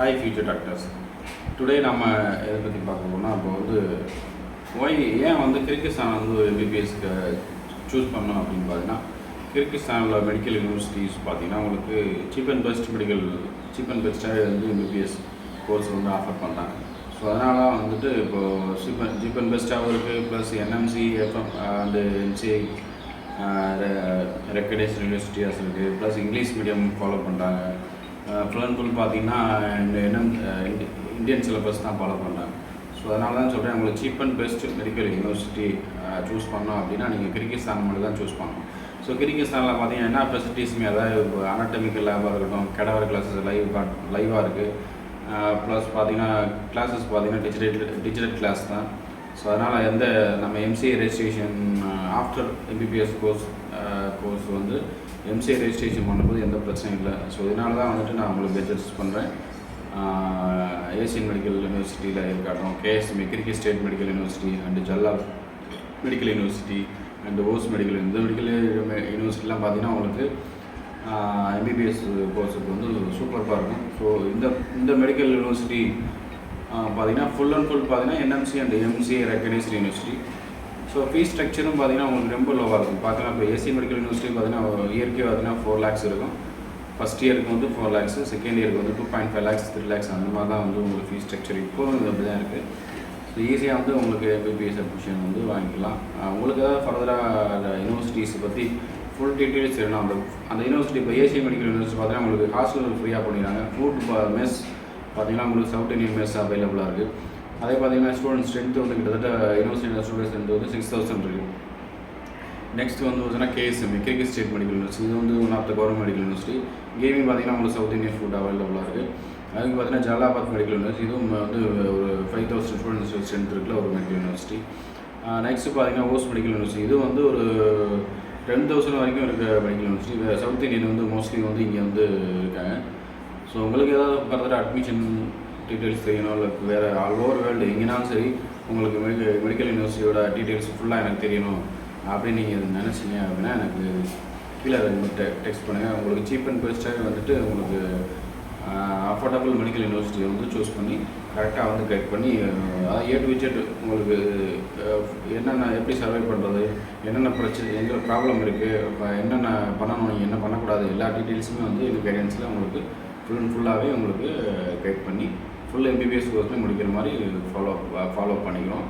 Hi future doctors today நம்ம எதை பற்றி பார்க்க போனால் இப்போ வந்து ஒய் ஏன் வந்து கிர்கிஸ்தான் வந்து எம்பிபிஎஸ்க்கு சூஸ் பண்ணோம் அப்படின்னு பார்த்தீங்கன்னா கிர்கிஸ்தானில் மெடிக்கல் யூனிவர்சிட்டிஸ் பார்த்தீங்கன்னா உங்களுக்கு cheap and best medical cheap and பெஸ்ட்டாக வந்து எம்பிபிஎஸ் கோர்ஸ் வந்து ஆஃபர் பண்ணுறாங்க ஸோ அதனால வந்துட்டு இப்போது சீப் அண்ட் சீப் அண்ட் பெஸ்ட்டாகவும் இருக்குது plus NMC FM and MCI recognised யூனிவர்சிட்டியாஸ் இருக்குது ப்ளஸ் இங்கிலீஷ் மீடியம் ஃபாலோ பண்ணுறாங்க ஃபுல் அண்ட் ஃபுல் பார்த்தீங்கன்னா இந்த என்ன இந்தியன் சிலபஸ் தான் ஃபாலோ பண்ணுறாங்க ஸோ அதனால தான் சொல்கிறேன் உங்களுக்கு cheap and best medical university choose பண்ணோம் அப்படின்னா நீங்கள் கிர்கிஸ்தான் மட்டும் தான் சூஸ் பண்ணணும். ஸோ கிர்கிஸ்தானில் பார்த்தீங்கன்னா என்ன ஃபெசிலிட்டிஸுமே அதாவது அனாட்டமிக்கல் லேபாக இருக்கட்டும் கெடவர் கிளாஸஸ் லைவ் லைவாக இருக்குது ப்ளஸ் பார்த்தீங்கன்னா கிளாஸஸ் பார்த்தீங்கன்னா டிஜிட்டல் டிஜிட்டல் கிளாஸ் தான். ஸோ அதனால் எந்த நம்ம MCA registration after MBBS course course வந்து எம்சிஏ ரெஜிஸ்ட்ரேஷன் பண்ணும்போது எந்த பிரச்சனையும் இல்லை. ஸோ இதனால தான் வந்துட்டு நான் உங்களுக்கு சஜஸ்ட் பண்ணுறேன் ஏசியன் மெடிக்கல் யூனிவர்சிட்டியில் இருக்காட்டும் KSMA Kyrgyz state medical university and ஜல்லா medical university and Osh medical இந்த மெடிக்கல் யூனிவர்சிட்டிலாம் பார்த்தீங்கன்னா உங்களுக்கு uh, எம்பிபிஎஸ் கோர்ஸுக்கு வந்து சூப்பராக இருக்கும். ஸோ இந்த இந்த மெடிக்கல் யூனிவர்சிட்டி பார்த்தீங்கன்னா ஃபுல் அண்ட் ஃபுல் பார்த்தீங்கன்னா NMC and MCA recognised university so fees ஸ்ட்ரக்சரும் பார்த்தீங்கன்னா உங்களுக்கு ரொம்ப லோவாக இருக்கும். பார்த்தீங்கன்னா இப்போ ஏசி மெடிக்கல் யூனிவர்சிட்டி பார்த்தீங்கன்னா இயற்கை பார்த்தீங்கன்னா ஃபோர் லேக்ஸ் இருக்கும். ஃபஸ்ட் இயருக்கு வந்து ஃபோர் லேக்ஸ் செகண்ட் இயருக்கு வந்து two point five lakhs three lakhs அந்த மாதிரி தான் வந்து உங்களுக்கு ஃபீஸ் ஸ்ட்ரக்சர் இப்போவும் இது அப்படி தான் இருக்குது ஸோ ஈஸியாக வந்து உங்களுக்கு பிபிஎஸ் அட்மிஷன் வந்து வாங்கிக்கலாம். உங்களுக்கு ஏதாவது ஃபர்தராக யூனிவர்சிட்டிஸ் பற்றி ஃபுல் டீட்டெயில்ஸ் வேணும் அந்த அந்த யூனிவர்சிட்டி இப்போ ஏசி மெடிக்கல் யூனிவர்சிட்டி பார்த்தீங்கன்னா உங்களுக்கு ஹாஸ்டல் ஃப்ரீயாக பண்ணிடுறாங்க. ஃபுட் மெஸ் பார்த்தீங்கன்னா உங்களுக்கு சவுத் இந்தியன் மெஸ் அவைலபிளாக இருக்குது அதே பார்த்தீங்கன்னா ஸ்டூடெண்ட் ஸ்ட்ரென்த் வந்து கிட்டத்தட்ட யூனிவர்சிட்டி ஸ்டூடெண்ட் ஸ்ட்ரென்த் வந்து சிக்ஸ் தௌசண்ட் இருக்குது நெக்ஸ்ட் வந்து பார்த்தீங்கன்னா KSM Kyrgyz state medical university இது வந்து one of the government medical university gaming பார்த்தீங்கன்னா உங்களுக்கு சவுத் இந்தியன் ஃபுட் அவைலபிளாக இருக்குது அதுக்கு பார்த்தீங்கன்னா ஜலாபாத் மெடிக்கல் யூனிவர்சிட்டி இதுவும் வந்து ஒரு ஃபைவ் தௌசண்ட் ஸ்டூடெண்ட்ஸ் ஸ்ட்ரென்த் இருக்குல்ல ஒரு மெடிக்கல் யூனிவர்சிட்டி நெக்ஸ்ட்டு பார்த்தீங்கன்னா ஓஸ் மெடிக்கல் யூனிவர்சிட்டி இது வந்து ஒரு டென் தௌசண்ட் வரைக்கும் இருக்க மெடிக்கல் யூனிவர்சிட்டி சவுத் இந்தியன் வந்து மோஸ்ட்லி வந்து இங்கே வந்து இருக்காங்க. ஸோ உங்களுக்கு ஏதாவது ஃபர்தராக அட்மிஷன் டீட்டெயில்ஸ் தெரியணும் இல்லை வேறு ஆல் ஓவர் வேர்ல்டு எங்கேனாலும் சரி உங்களுக்கு மெடிக்கல் மெடிக்கல் யூனிவர்சிட்டியோட டீட்டெயில்ஸ் ஃபுல்லாக எனக்கு தெரியணும். அப்படின்னு நீங்கள் நினச்சிங்க அப்படின்னா எனக்கு கீழே அதை டெக்ஸ்ட் பண்ணுங்கள் உங்களுக்கு சீப் அண்ட் பெஸ்ட்டாக வந்துட்டு உங்களுக்கு அஃபோர்டபுள் மெடிக்கல் யூனிவர்சிட்டியை வந்து சூஸ் பண்ணி கரெக்டாக வந்து கைட் பண்ணி அதாவது ஏ டு விஜெட் உங்களுக்கு என்னென்ன எப்படி சர்வை பண்ணுறது என்னென்ன பிரச்சனை எங்கே ப்ராப்ளம் இருக்குது இப்போ என்னென்ன பண்ணணும் நீங்கள் என்ன பண்ணக்கூடாது எல்லா டீட்டெயில்ஸுமே வந்து இந்த கைடன்ஸில் உங்களுக்கு ஃபுல் அண்ட் ஃபுல்லாகவே உங்களுக்கு கைட் பண்ணி ஃபுல் எம்பிபிஎஸ் கோர்ஸ்லேயும் முடிக்கிற மாதிரி ஃபாலோ ஃபாலோ பண்ணிக்கிறோம்.